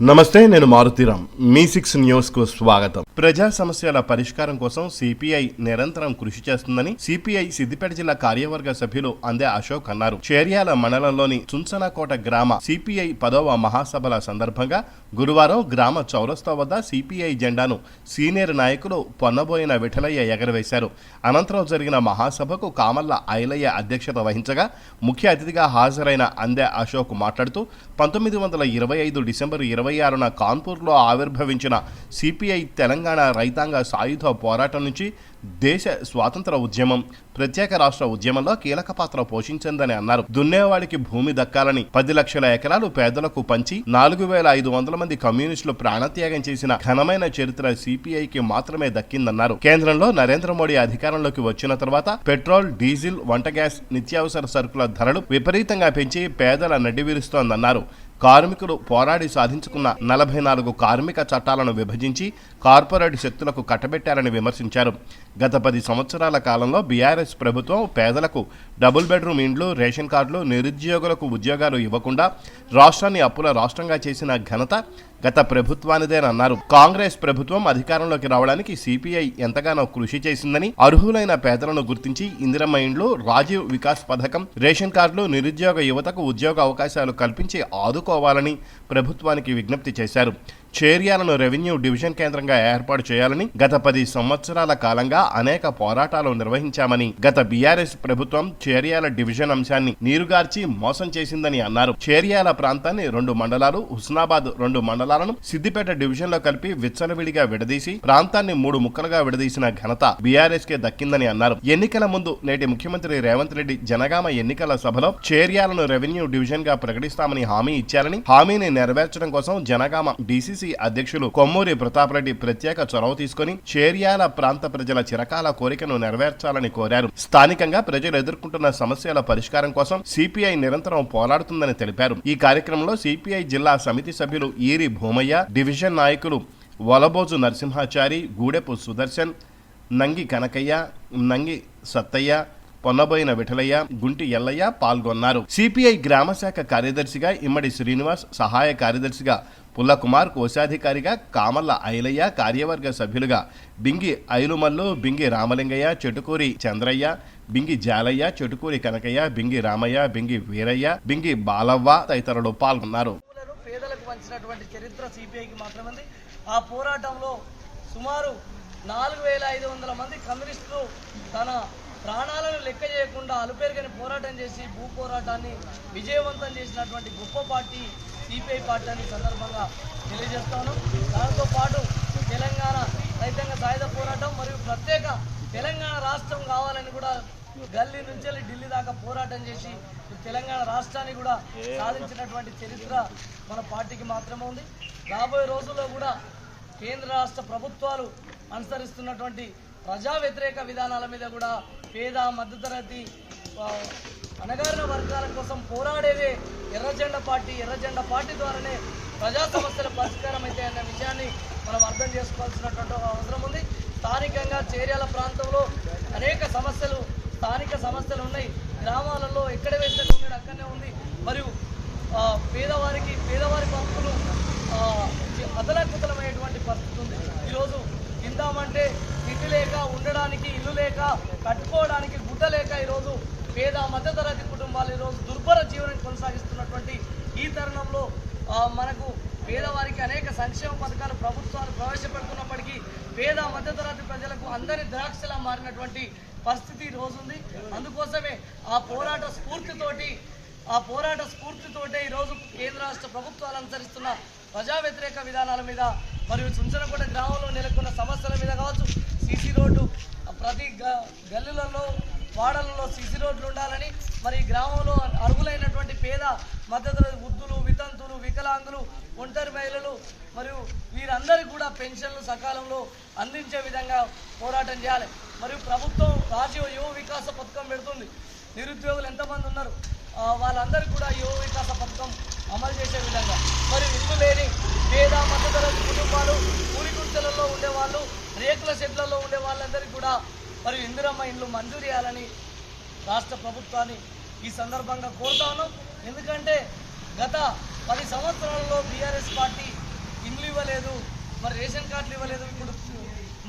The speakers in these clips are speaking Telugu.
నమస్తే నేను మారుతీరామ్ మీ సిక్స్ న్యూస్కు స్వాగతం. ప్రజా సమస్యల పరిష్కారం కోసం సిపిఐ నిరంతరం కృషి చేస్తుందని సిపిఐ సిద్దిపేట జిల్లా కార్యవర్గ సభ్యులు అందే అశోక్ అన్నారు. చేర్యాల మండలంలోని చుంచనకోట గ్రామ సిపిఐ పదవ మహాసభల సందర్భంగా గురువారం గ్రామ చౌరస్తా వద్ద సిపిఐ జెండాను సీనియర్ నాయకులు పొన్నబోయిన విఠలయ్య ఎగరవేశారు. అనంతరం జరిగిన మహాసభకు కామల్ల ఐలయ్య అధ్యక్షత వహించగా ముఖ్య అతిథిగా హాజరైన అందే అశోక్ మాట్లాడుతూ పంతొమ్మిది వందల ఇరవై ఐదు డిసెంబర్ ఇరవై ఆరున కాన్పూర్లో ఆవిర్భవించిన సిపిఐ తెలంగాణ రైతాంగ సాయుధ పోరాటం నుంచి దేశ స్వాతంత్ర ఉద్యమం ప్రత్యేక రాష్ట్ర ఉద్యమంలో కీలక పాత్ర పోషించిందని అన్నారు. దున్నేవాడికి భూమి దక్కాలని పది లక్షల ఎకరాలు పేదలకు పంచి నాలుగు వేల ఐదు వందల మంది కమ్యూనిస్టులు ప్రాణత్యాగం చేసిన ఘనమైన చరిత్ర సిపిఐకి మాత్రమే దక్కిందన్నారు. కేంద్రంలో నరేంద్ర మోడీ అధికారంలోకి వచ్చిన తర్వాత పెట్రోల్ డీజిల్ వంట గ్యాస్ నిత్యావసర సరుకుల ధరలు విపరీతంగా పెంచి పేదల నడ్డివిరుస్తోందన్నారు కార్మికులు పోరాడి సాధించుకున్న నలభై నాలుగు కార్మిక చట్టాలను విభజించి కార్పొరేట్ శక్తులకు కట్టబెట్టారని విమర్శించారు. గత పది సంవత్సరాల కాలంలో బీఆర్ఎస్ ప్రభుత్వం పేదలకు డబుల్ బెడ్రూమ్ ఇండ్లు రేషన్ కార్డులు నిరుద్యోగులకు ఉద్యోగాలు ఇవ్వకుండా రాష్ట్రాన్ని అప్పుల రాష్ట్రంగా చేసిన ఘనత గత ప్రభుత్వానిదేనన్నారు కాంగ్రెస్ ప్రభుత్వం అధికారంలోకి రావడానికి సిపిఐ ఎంతగానో కృషి చేసిందని అర్హులైన పేదలను గుర్తించి ఇందిరమ్మ ఇండ్లు రాజీవ్ వికాస్ పథకం రేషన్ కార్డులు నిరుద్యోగ యువతకు ఉద్యోగ అవకాశాలు కల్పించి ఆదుకోవాలని ప్రభుత్వానికి విజ్ఞప్తి చేశారు. చేర్యాలను రెవెన్యూ డివిజన్ కేంద్రంగా ఏర్పాటు చేయాలని గత పది సంవత్సరాల కాలంగా అనేక పోరాటాలు నిర్వహించామని గత బీఆర్ఎస్ ప్రభుత్వం చేర్యాల డివిజన్ అంశాన్ని నీరుగార్చి మోసం చేసిందని అన్నారు. చేర్యాల ప్రాంతాన్ని రెండు మండలాలు హుస్నాబాద్ రెండు మండలాలను సిద్దిపేట డివిజన్లో కలిపి విచ్చలవిడిగా విడదీసి ప్రాంతాన్ని మూడు ముక్కలుగా విడదీసిన ఘనత బీఆర్ఎస్ కే దక్కిందని అన్నారు. ఎన్నికల ముందు నేటి ముఖ్యమంత్రి రేవంత్ రెడ్డి జనగామ ఎన్నికల సభలో చేర్యాలను రెవెన్యూ డివిజన్గా ప్రకటిస్తామని హామీ ఇచ్చారని హామీని నెరవేర్చడం కోసం జనగామ డీసీసీ అధ్యక్షులు కొమ్మూరి ప్రతాప్ రెడ్డి ప్రత్యేక చొరవ తీసుకుని చేర్యాల ప్రాంత ప్రజల చిరకాల కోరికను నెరవేర్చాలని కోరారు. స్థానికంగా ప్రజలు ఎదుర్కొంటున్న సమస్యల పరిష్కారం కోసం సిపిఐ నిరంతరం పోరాడుతుందని తెలిపారు. ఈ కార్యక్రమంలో సిపిఐ జిల్లా సమితి సభ్యులు ఈరి భూమయ్య డివిజన్ నాయకులు వలబోజు నరసింహాచారి గూడెపు సుదర్శన్ నంగి కనకయ్య నంగి సత్తయ్య పొన్నబోయిన విఠలయ్య గుంటి ఎల్లయ్య పాల్గొన్నారు. సిపిఐ గ్రామ శాఖ కార్యదర్శిగా ఇమ్మడి శ్రీనివాస్ సహాయ కార్యదర్శిగా పుల్లకుమార్ కోశాధికారిగా కామల్ల ఐలయ్య కార్యవర్గ సభ్యులుగా బింగి ఐలుమల్లు బింగి రామలింగయ్య చెటుకూరి చంద్రయ్య బింగి జాలయ్య చెటుకూరి కనకయ్య బింగి రామయ్య బింగి వీరయ్య బింగి బాలవ్వ తదితరులు పాల్గొన్నారు. పేదలకు పంచినటువంటి చరిత్ర సిపిఐకి మాత్రమే ఆ పోరాటంలో సుమారు నాలుగు వేల ఐదు వందల మంది కమ్యూనిస్టులు తన ప్రాణాలను లెక్క చేయకుండా అలుపేరుగని పోరాటం చేసి భూ పోరాటాన్ని విజయవంతం చేసినటువంటి గొప్ప పార్టీ సిపిఐ పార్టీ అని సందర్భంగా తెలియజేస్తాను. దాంతో పాటు తెలంగాణ రైతాంగ సాయుధ పోరాటం మరియు ప్రత్యేక తెలంగాణ రాష్ట్రం కావాలని కూడా గల్లీ నుంచి వెళ్ళి ఢిల్లీ దాకా పోరాటం చేసి తెలంగాణ రాష్ట్రాన్ని కూడా సాధించినటువంటి చరిత్ర మన పార్టీకి మాత్రమే ఉంది. రాబోయే రోజుల్లో కూడా కేంద్ర రాష్ట్ర ప్రభుత్వాలు అనుసరిస్తున్నటువంటి ప్రజా వ్యతిరేక విధానాల మీద కూడా పేద మధ్యతరగతి అణగారిన వర్గాల కోసం పోరాడేదే ఎర్రజెండ పార్టీ. ఎర్రజెండ పార్టీ ద్వారానే ప్రజా సమస్యల పరిష్కారం అయితే అన్న విషయాన్ని మనం అర్థం చేసుకోవాల్సినటువంటి అవసరం ఉంది. స్థానికంగా చేర్యాల ప్రాంతంలో అనేక సమస్యలు స్థానిక సమస్యలు ఉన్నాయి. గ్రామాలలో ఎక్కడ వేసిన కొమ్మిడి అక్కడనే ఉంది. మరియు పేదవారికి పేదవారి పంపులు అదలకుతలమైనటువంటి పరిస్థితి ఉంది. ఈరోజు తిందామంటే తిండి లేక ఉండడానికి ఇల్లు లేక కట్టుకోవడానికి గుడ్డ లేక ఈరోజు పేద మధ్యతరగతి కుటుంబాలు ఈరోజు దుర్భర జీవనం కొనసాగిస్తున్నటువంటి ఈ తరుణంలో మనకు పేదవారికి అనేక సంక్షేమ పథకాలు ప్రభుత్వాలు ప్రవేశపెడుతున్నప్పటికీ పేద మధ్యతరగతి ప్రజలకు అందరి ద్రాక్షలా మారినటువంటి పరిస్థితి ఈ ఉంది అందుకోసమే ఆ పోరాట స్ఫూర్తితోటి ఆ పోరాట స్ఫూర్తితోటే ఈరోజు కేంద్ర రాష్ట్ర ప్రభుత్వాలు అనుసరిస్తున్న ప్రజా వ్యతిరేక విధానాల మీద మరియు చుంచనకోట గ్రామంలో నెలకొన్న సమస్యల మీద కావచ్చు సీసీ రోడ్డు ప్రతి గ- గల్లీలలో వాడలలో సీసీ రోడ్లు ఉండాలని మరి ఈ గ్రామంలో అర్హులైనటువంటి పేద మద్దతు వృద్ధులు వితంతులు వికలాంగులు ఒంటరి మహిళలు మరియు వీరందరికీ కూడా పెన్షన్లు సకాలంలో అందించే విధంగా పోరాటం చేయాలి. మరియు ప్రభుత్వం రాజీవ్ యువ వికాస పథకం పెడుతుంది. నిరుద్యోగులు ఎంతమంది ఉన్నారు? వాళ్ళందరికీ కూడా యువ వికాస పథకం అమలు చేసే విధంగా. మరి ఇల్లు లేని పేద మధ్యతరగతి కుటుంబాలు కూలి గుంతలలో ఉండేవాళ్ళు రేకుల షెడ్లలో ఉండే వాళ్ళందరికీ కూడా మరియు ఇందిరమ్మ ఇండ్లు మంజూరు చేయాలని రాష్ట్ర ప్రభుత్వాన్ని ఈ సందర్భంగా కోరుతాను ఎందుకంటే గత పది సంవత్సరాలలో బీఆర్ఎస్ పార్టీ ఇండ్లు ఇవ్వలేదు మరి రేషన్ కార్డులు ఇవ్వలేదు. ఇప్పుడు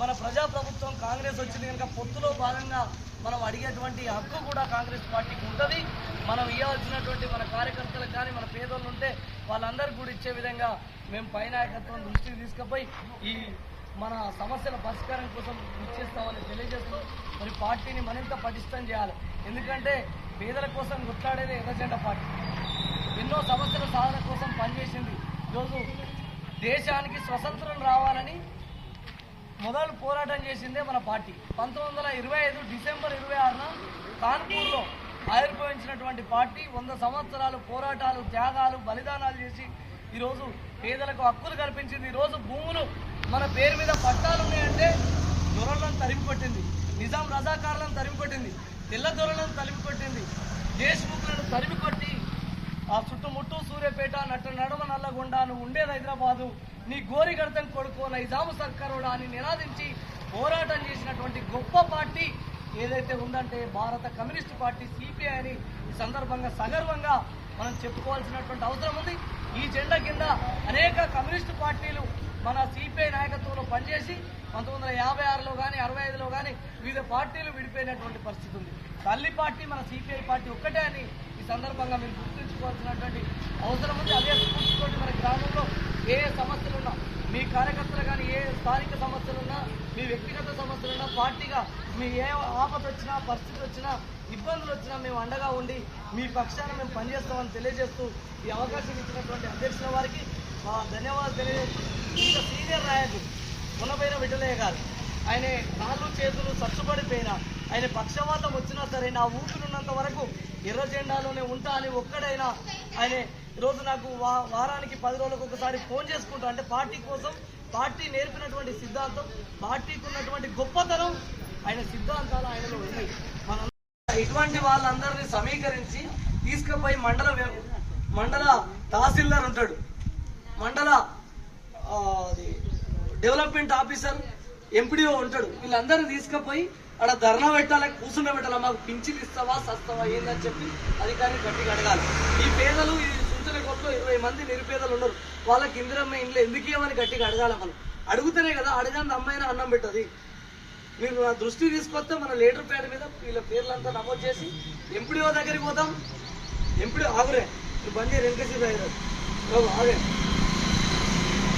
మన ప్రజాప్రభుత్వం కాంగ్రెస్ వచ్చింది కనుక పొత్తులో భాగంగా మనం అడిగేటువంటి హక్కు కూడా కాంగ్రెస్ పార్టీకి ఉంటుంది. మనం ఇవ్వాల్సినటువంటి మన కార్యకర్తలకు కానీ మన పేదోళ్ళు ఉంటే వాళ్ళందరికీ కూడా ఇచ్చే విధంగా మేము పైనాయకత్వం దృష్టికి తీసుకుపోయి ఈ మన సమస్యల పరిష్కారం కోసం ఇచ్చేస్తామని తెలియజేస్తూ మరి పార్టీని మరింత పటిష్టం చేయాలి. ఎందుకంటే పేదల కోసం కొట్లాడేది ఎర్రజెండా పార్టీ. ఎన్నో సమస్యల సాధన కోసం పనిచేసింది. ఈరోజు దేశానికి స్వతంత్రం రావాలని మొదలు పోరాటం చేసిందే మన పార్టీ. పంతొమ్మిది వందల ఇరవై ఐదు డిసెంబర్ ఇరవై ఆరున కాన్పూర్లో ఆవిర్భవించినటువంటి పార్టీ వంద సంవత్సరాలు పోరాటాలు త్యాగాలు బలిదానాలు చేసి ఈరోజు పేదలకు హక్కులు కల్పించింది. ఈరోజు భూములు మన పేరు మీద పట్టాలు ఉన్నాయంటే దొరలను తరిమి కొట్టింది. నిజాం రజాకారులను తరిమి కొట్టింది. తెల్ల దొరలను తరిమి కొట్టింది. దేశముఖులను తరిమి కొట్టి ఆ చుట్టుముట్టు సూర్యపేట నట్టు నడమ నల్లగొండ నువ్వు ఉండేది హైదరాబాదు నీ గోరిగర్తం కొడుకో నైజాము సర్కారుడా అని నినాదించి పోరాటం చేసినటువంటి గొప్ప పార్టీ ఏదైతే ఉందంటే భారత కమ్యూనిస్ట్ పార్టీ సిపిఐ అని ఈ సందర్భంగా సగర్వంగా మనం చెప్పుకోవాల్సినటువంటి అవసరం ఉంది. ఈ జెండా కింద అనేక కమ్యూనిస్టు పార్టీలు మన సిపిఐ నాయకత్వంలో పనిచేసి పంతొమ్మిది వందల యాభై ఆరులో కానీ అరవై ఐదులో కానీ వివిధ పార్టీలు విడిపోయినటువంటి పరిస్థితి ఉంది. తల్లి పార్టీ మన సిపిఐ పార్టీ ఒక్కటే అని ఈ సందర్భంగా మీరు గుర్తుంచుకోవాల్సినటువంటి అవసరం ఉంది. అదే స్ఫూర్తితోటి మన గ్రామంలో ఏ సమస్యలున్నా సమస్యలు ఉన్నా మీ కార్యకర్తలు కానీ ఏ స్థానిక సమస్యలు ఉన్నా మీ వ్యక్తిగత సమస్యలు ఉన్నా పార్టీగా మీ ఏ ఆపద వచ్చినా పరిస్థితి వచ్చినా ఇబ్బందులు వచ్చినా మేము అండగా ఉండి మీ పక్షాన మేము పనిచేస్తామని తెలియజేస్తూ ఈ అవకాశం ఇచ్చినటువంటి అధ్యక్షుల వారికి ధన్యవాదాలు తెలియజేస్తూ ఇంకా సీనియర్ నాయకులు మునపైన విఠలయ్య గారు. ఆయన కాళ్ళు చేతులు సచ్చుపడిపోయినా ఆయన పక్షవాతం వచ్చినా సరే నా ఊపిరినంత వరకు ఎర్ర జెండాలోనే ఉంటా అని ఒక్కడైనా ఆయన ఈరోజు నాకు వా వారానికి పది రోజులకు ఒకసారి ఫోన్ చేసుకుంటా. అంటే పార్టీ కోసం పార్టీ నేర్పినటువంటి సిద్ధాంతం పార్టీకి ఉన్నటువంటి గొప్పతనం ఆయన సిద్ధాంతాలు ఆయనలో ఉన్నాయి మన ఇటువంటి వాళ్ళందరినీ సమీకరించి తీసుకుపోయి మండల మండల తహసీల్దార్ ఉంటాడు. మండల అది డెవలప్మెంట్ ఆఫీసర్ ఎంపీడీఓ ఉంటాడు. వీళ్ళందరూ తీసుకుపోయి అక్కడ ధర్నా పెట్టాలి కూర్చుండ పెట్టాలి మాకు పింఛన్ ఇస్తావా సస్తావా ఏందని చెప్పి అధికారిని గట్టిగా అడగాలి. ఈ పేదలు ఈ సూచన కొట్లో ఇరవై మంది నిరుపేదలు ఉన్నారు. వాళ్ళకి ఇందిరమ్మ ఇంట్లో ఎందుకు ఇవ్వని గట్టిగా అడగాలి మనం అడుగుతేనే కదా అడగండి అమ్మాయిన అన్నం పెట్టది. మీరు నా దృష్టి తీసుకొస్తే మన లీటర్ ప్యాడ్ మీద వీళ్ళ పేర్లంతా నమోదు చేసి ఎంపీడీఓ దగ్గరికి పోతాం ఎంపీడీ ఆగురే. నువ్వు బండి వెంకటేశ్వర దగ్గర బాబు,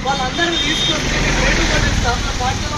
వాళ్ళందరినీ తీసుకొస్తే నేను రేటు పట్టిస్తాం నా పార్టీలో